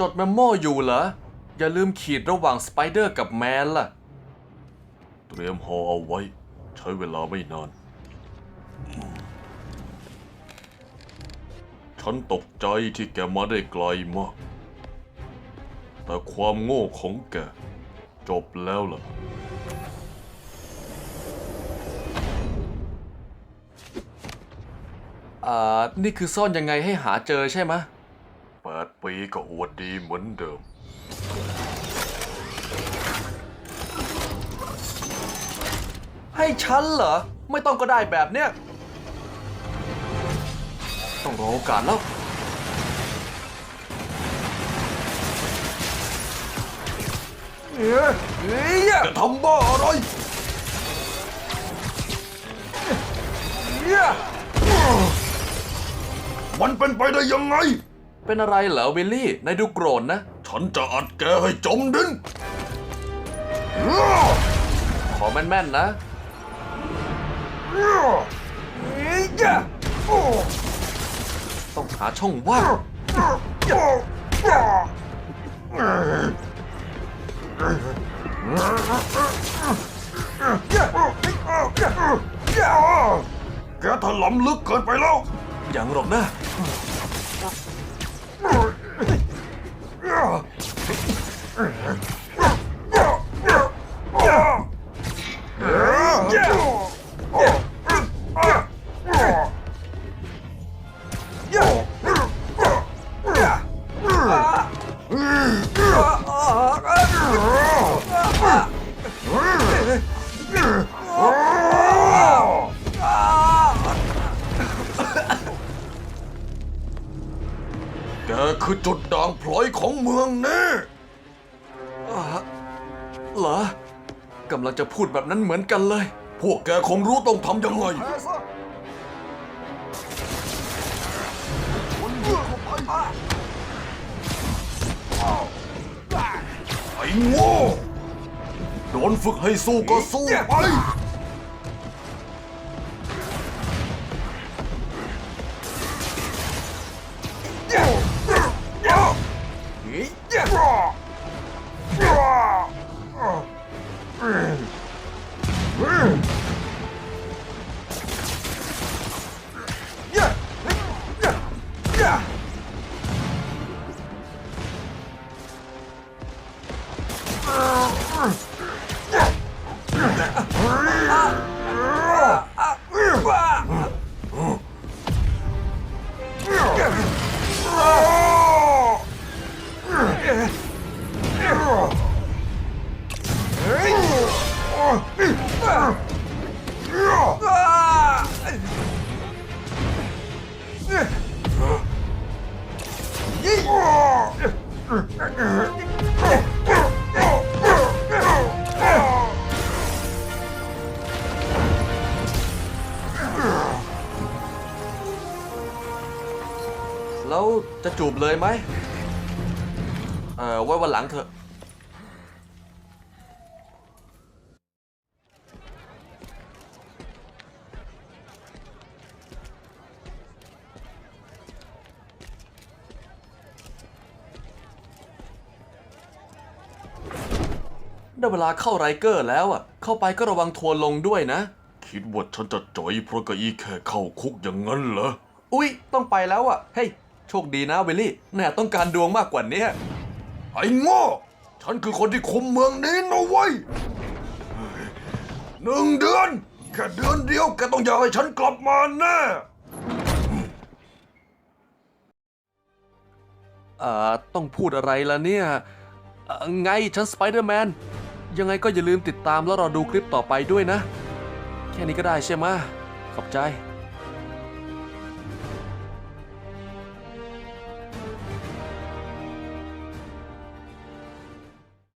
จดเมมโมอยู่เหรอ อย่าลืมขีดระหว่างสไปเดอร์กับแมนล่ะ เตรียมหอเอาไว้ ใช้เวลาไม่นาน ฉันตกใจที่แกมาได้ไกลมาก แต่ความโง่ของแก จบแล้วล่ะอ่านี่คือซ่อนยังไงให้หาเจอใช่ไหม ปีก็อวดดีเหมือนเดิม ให้ฉันเหรอ ไม่ต้องก็ได้แบบเนี้ย ต้องรอโอกาสแล้วเฮ้ยเฮ้ยจะทำบ้าอะไรมันเป็นไปได้ยังไง เป็นอะไรเหรอวิลลี่นายดูโกรธนะ ฉันจะอัดแกให้จมดิน ขอแม่นๆนะ ต้องหาช่องว่าง แกถลำลึกเกินไปแล้วอย่างหรอกนะ แคือจุดด่างพลอยของเมืองแน่เหรอกำลังจะพูดแบบนั้นเหมือนกันเลย พวกแกคงรู้ต้องทำยังไงไอ้โง่โดนฝึกให้สู้ก็สู้ไป แล้วจะจูบเลยไหม เออไว้วันหลังเถอะ ได้เวลาเข้าไรเกอร์แล้วอะ เข้าไปก็ระวังทัวร์ลงด้วยนะ คิดว่าฉันจะจ่อยเพราะกะอีแค่เข้าคุกอย่างนั้นเหรอ อุ๊ย ต้องไปแล้วอะ เฮ้ย โชคดีนะวิลลี่แน่ต้องการดวงมากกว่านี้ไอ้โง่ฉันคือคนที่คุมเมืองนี้นะเว้ยเฮ้ยหนึ่งเดือน แค่เดือนเดียวแกต้องอยากให้ฉันกลับมาแน่เอ่อต้องพูดอะไรล่ะเนี่ยเอ่อไงฉันสไปเดอร์แมน ยังไงก็อย่าลืมติดตามแล้วรอดูคลิปต่อไปด้วยนะ แค่นี้ก็ได้ใช่ไหมะขอบใจ